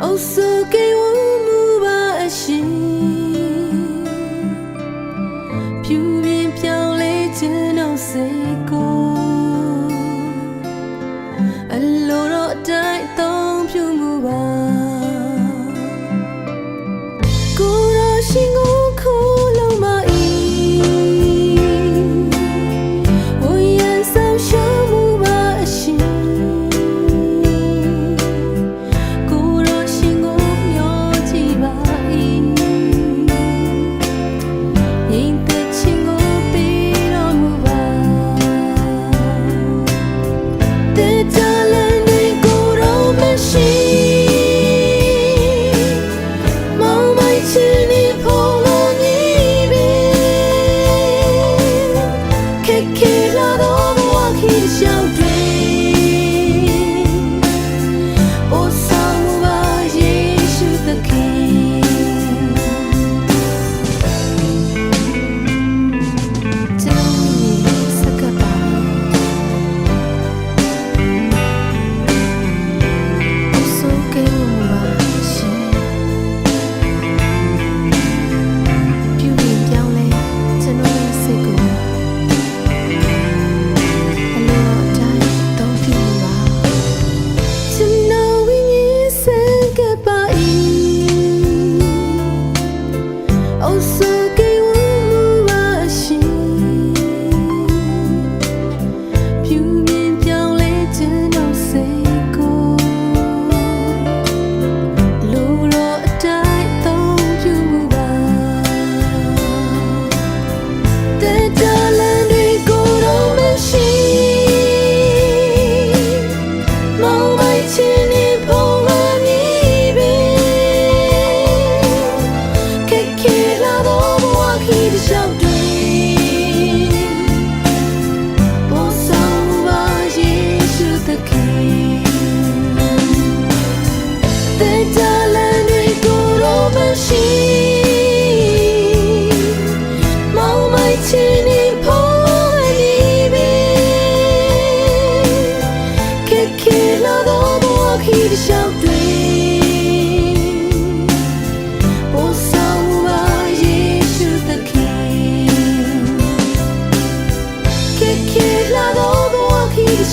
哦，送给我木把心，飘边飘来，只能谁过。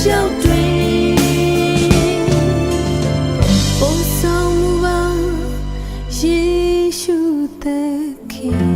ရောက်တွေပုံဆောင်မှုပါယေရှုသခင်